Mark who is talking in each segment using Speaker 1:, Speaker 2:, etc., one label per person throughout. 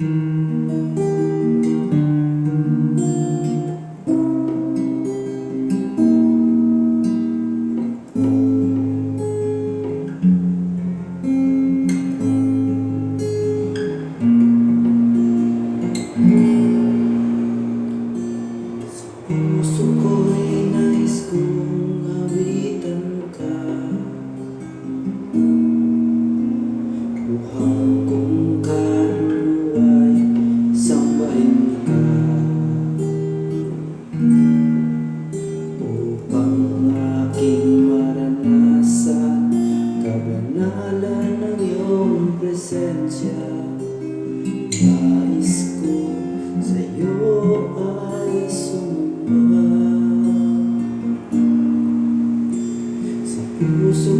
Speaker 1: Mm-hmm. iyong presensya Nais ko sa'yo ay sumamba Sa puso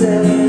Speaker 1: myself.